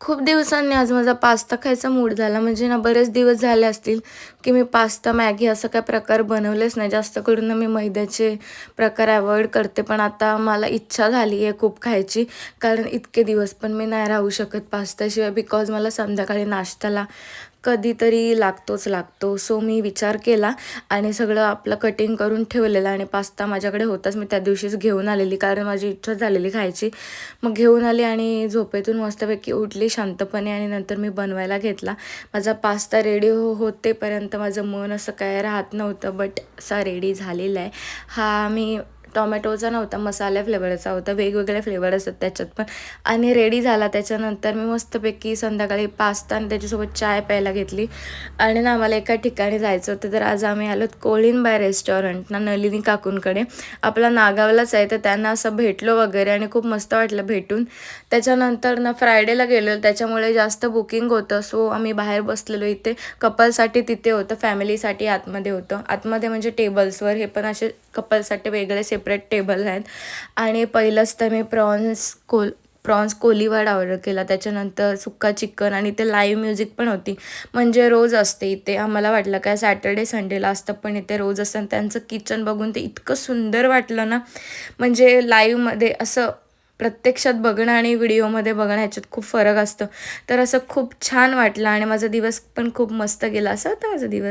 खूप दिवसांनी आज माझा पास्ता खायचा मूड झाला. म्हणजे ना बरेच दिवस झाले असतील की मी पास्ता मॅगी असं काय प्रकार बनवलेच नाही. जास्त करून ना मी मैद्याचे प्रकार अवॉइड करते. पण आता मला इच्छा झाली आहे खूप खायची. कारण इतके दिवस पण मी नाही राहू शकत पास्ताशिवाय बिकॉज मला संध्याकाळी नाश्त्याला कधीतरी लागतोच लागतो. सो मी विचार केला आणि सगळं आपलं कटिंग करून ठेवलेलं आणि पास्ता माझ्याकडे होताच. मी त्या दिवशीच घेऊन आलेली कारण माझी इच्छा झालेली खायची. मग घेऊन आली आणि झोपेतून मस्तपैकी उठली शांतपणे आणि नंतर मी बनवायला घेतला. माझा पास्ता रेडी हो होतेपर्यंत माझं मन असं काय राहत नव्हतं बट असा रेडी झालेला आहे. हा मी टॉमॅटोचा नव्हता मसाल्या फ्लेवरचा होता वेगवेगळे फ्लेवर असतात त्याच्यात पण. आणि रेडी झाला त्याच्यानंतर मी मस्तपैकी संध्याकाळी पास्ता आणि त्याच्यासोबत चाय प्यायला घेतली. आणि ना आम्हाला एका ठिकाणी जायचं होतं तर आज आम्ही आलो कोळीनबाय रेस्टॉरंट ना नलिनी काकूंकडे. आपला नागावलाच आहे तर त्यांना असं भेटलो वगैरे आणि खूप मस्त वाटलं भेटून. त्याच्यानंतर ना फ्रायडेला गेलो त्याच्यामुळे जास्त बुकिंग होतं. सो आम्ही बाहेर बसलेलो इथे. कपलसाठी तिथे होतं फॅमिलीसाठी आतमध्ये होतं. आतमध्ये म्हणजे टेबल्सवर हे पण असे कपलसाठी वेगळे सेपरेट टेबल आहेत. आणि पहिलंच तर मी प्रॉन्स कोल प्रॉन्स कोलीवाड ऑर्डर केला. त्याच्यानंतर सुक्का चिकन आणि ते लाईव्ह म्युझिक पण होती. म्हणजे रोज असते इथे. आम्हाला वाटलं काय सॅटर्डे संडेला असतं पण इथे रोज असतं. त्यांचं किचन बघून ते इतकं सुंदर वाटलं ना. म्हणजे लाईव्हमध्ये असं प्रत्यक्षात बघणं आणि व्हिडिओमध्ये बघणं ह्याच्यात खूप फरक असतो. तर असं खूप छान वाटलं आणि माझा दिवस पण खूप मस्त गेला. असं होता माझा दिवस.